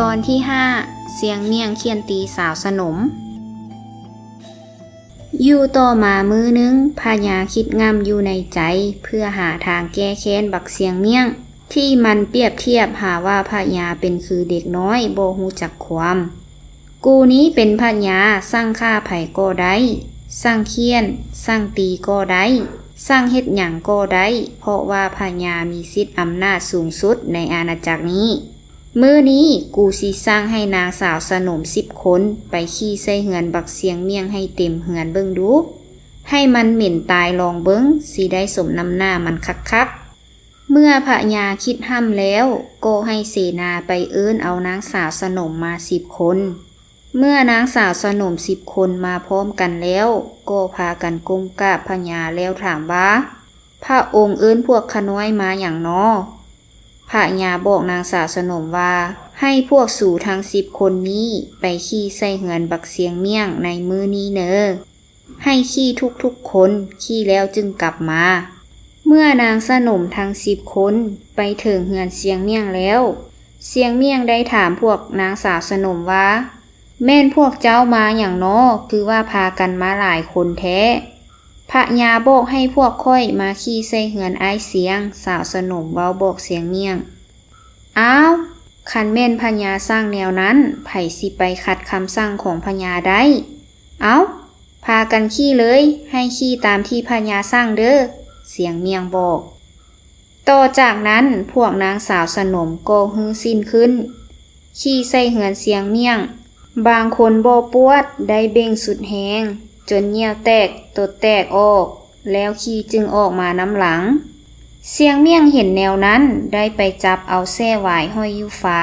ตอนที่ห้าเสียงเมียงเคียนตีสาวสนม อยู่ต่อมามือนึงพญาคิดงามอยู่ในใจ เพื่อหาทางแก้แค้นบักเสียงเมียง ที่มันเปรียบเทียบหาว่าพญาเป็นคือเด็กน้อยโบหูจักความ กูนี้เป็นพญาสร้างฆ่าไผ่ก็ได้สร้างเคียนสร้างตีก็ได้สร้างเฮ็ดหยังก็ได้ เพราะว่าพญามีสิทธิ์อำนาจสูงสุดในอาณาจักรนี้ มื้อนี้กูสิสร้างให้นางสาวสนมสิบคนไปขี้ใส่เหือนบักเสียงเมียงให้เต็มเหือนเบิ่งดู ให้มันเหม็นตายลองเบิ่งสิได้สมน้ำหน้ามันคักๆเมื่อพระยาคิดห้ำแล้วก็ให้เสนาไปเอิ้นเอานางสาวสนมมาสิบคน เมื่อนางสาวสนมสิบคนมาพร้อมกันแล้ว ก็พากันก้มกราบพระยาแล้วถามว่าพระองค์เอิ้นพวกขน้อยมาอย่างนอ พระยาบอกนางสาวสนมว่า ให้พวกสู่ทั้งสิบคนนี้ไปขี้ใส่เหือนบักเสียงเมี่ยงในมือนี้เนอให้ขี้ทุกๆคนขี้แล้วจึงกลับมา เมื่อนางสนมทั้งสิบคนไปถึงเหือนเสียงเมี่ยงแล้ว เสียงเมี่ยงได้ถามพวกนางสาวสนมว่า แม่นพวกเจ้ามาอย่างนอคือว่าพากันมาหลายคนแท้ พระยาบอกให้พวกค่อยมาขี้ใส่เหือนไอเสียง สาวสนมเว้าบอกเสียงเมี่ยง อ้าวคันแม่นพญาสร้างแนวนั้น ไผ่สิไปขัดคำสั่งของพญาได้ เอา้าพากันขี้เลย ให้ขี้ตามที่พญาสร้างเด้อ เสียงเมียงบอก ต่อจากนั้นพวกนางสาวสนมโก็ฮือสิ้นขึ้น ขี้ใส่เหือนเสียงเมียง บางคนบ่ปวดได้เบ่งสุดแหง จนเหี่ยวแตกตดแตกออก แล้วขี้จึงออกมาน้ำหลัง เสียงเมี่ยงเห็นแนวนั้นได้ไปจับเอาแส้หวายห้อยยู่ฟ้า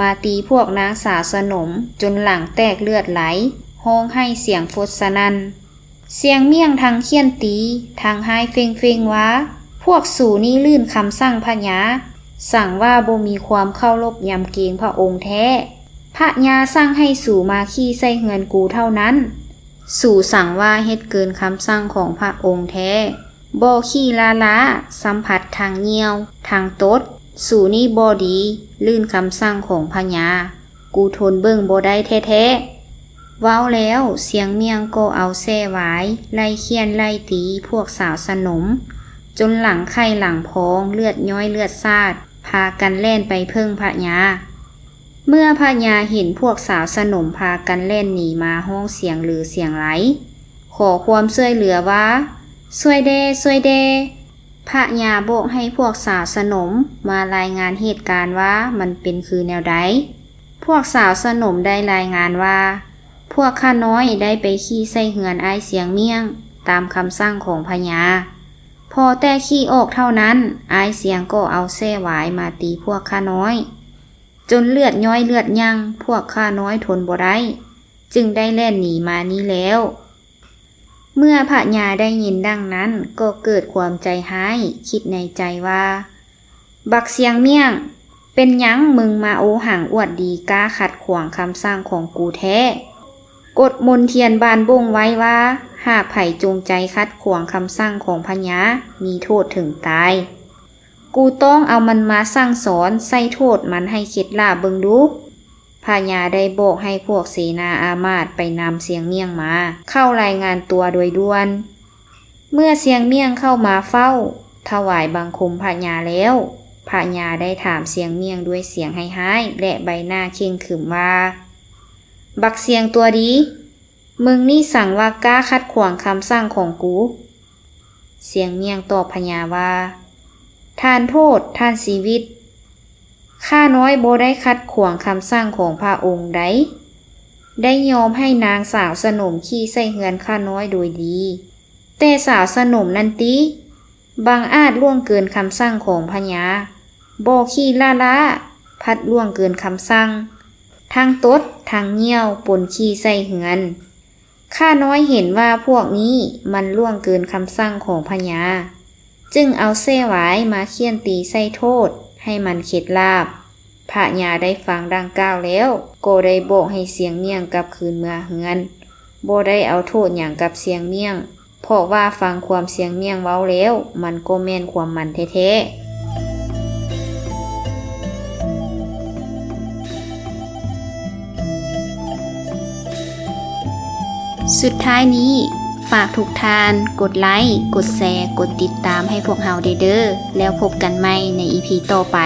มาตีพวกนางสาวสนมจนหลังแตกเลือดไหลห้องให้เสียงฟดสนันเสียงเมี่ยงทางเคียนตี ทางไห้เฟงเฟงว่าพวกสู่นี้ลื่นคำสั่งพญาสั่งว่าบ่มีความเข้ารบยำเกงพระองค์แท้ พระยาสั่งให้สู่มาขี้ใส่เฮือนกูเท่านั้น สู่สั่งว่าเฮ็ดเกินคำสั่งของพระองค์แท้บ่ขี้ลาลาสัมผัสทางเงียว ทางตด สู่นี่บ่ดี ลื่นคำสั่งของพญากูทนเบิ่งบ่ได้แท้ๆเว้าแล้วเสียงเมียงก็เอาแส้หวายไล่เคียนไล่ตีพวกสาวสนม จนหลังไข่หลังพองเลือดย้อยเลือดซาด พากันเล่นไปเพิ่งพระยา เมื่อพญาเห็นพวกสาวสนมพากันเล่นหนีมาห้องเสียงหรือเสียงไหล ขอความช่วยเหลือว่าช่วยเดช่วยเดพระยาโบกให้พวกสาวสนมมารายงานเหตุการณ์ว่ามันเป็นคือแนวใด พวกสาวสนมได้รายงานว่า พวกข้าน้อยได้ไปขี้ใส่เหือนไอเสียงเมี่ยง ตามคำสั่งของพญาพอแต่ขี้ออกเท่านั้นไอเสียงก็เอาแส้หวายมาตีพวกข้าน้อย จนเลือดย้อยเลือดยังพวกข้าน้อยทนบ่ได้จึงได้แล่นหนีมานี้แล้ว เมื่อพระยาได้ยินดังนั้นก็เกิดความใจหาย คิดในใจว่า บักเสียงเมี่ยง เป็นยังมึงมาโอหังอวดดีกล้าขัดขวางคำสร้างของกูแท้กฎมนเทียนบานบงไว้ว่า หากไผ่จงใจคัดขวางคำสร้างของพญามีโทษถึงตาย กูต้องเอามันมาสร้างสอนใส่โทษมันให้เข็ดลาบเบิงดูพญาได้บอกให้พวกเสนาอามาตไปนำเสียงเมี่ยงมา เข้ารายงานตัวโดยด่วน เมื่อเสียงเมี่ยงเข้ามาเฝ้า ถวายบังคมพญาแล้วพญาได้ถามเสียงเมี่ยงด้วยเสียงให้ห้ายและใบหน้าเข่งขึมว่า บักเสียงตัวดี มึงนี่สั่งว่ากล้าคัดขวางคำสั่งของกู เสียงเมี่ยงตอบพญาว่า ท่านโทษท่านชีวิต ข้าน้อยโบได้คัดขวางคำสั่งของพระองค์ใดได้ยอมให้นางสาวสนมขี่ใส่เฮือนข้าน้อยโดยดี แต่สาวสนมนันติบางอาจล่วงเกินคำสั่งของพญาโบขี่ล่าล่าพัดล่วงเกินคำสั่ง ทางตดทางเงี้ยวปนขี้ใส่เหือนข้าน้อยเห็นว่าพวกนี้มันล่วงเกินคำสั่งของพญา จึงเอาเส้ไว้มาเคี่ยนตีใส่โทษ ให้มันเข็ดลาบพระยาได้ฟังดังกล่าวแล้ว โกได้โบกให้เสียงเมี่ยงกับคืนเมื่อเฮือนโบได้เอาโทษอย่างกับเสียงเมี่ยง เพราะว่าฟังความเสียงเมี่ยงเว้าแล้ว มันก็แม่นความมันแท้สุดท้ายนี้ ฝากทุกท่าน กดไลค์ กดแชร์ กดติดตามให้พวกเฮาเด้อแล้วพบกันใหม่ในอีพีต่อไป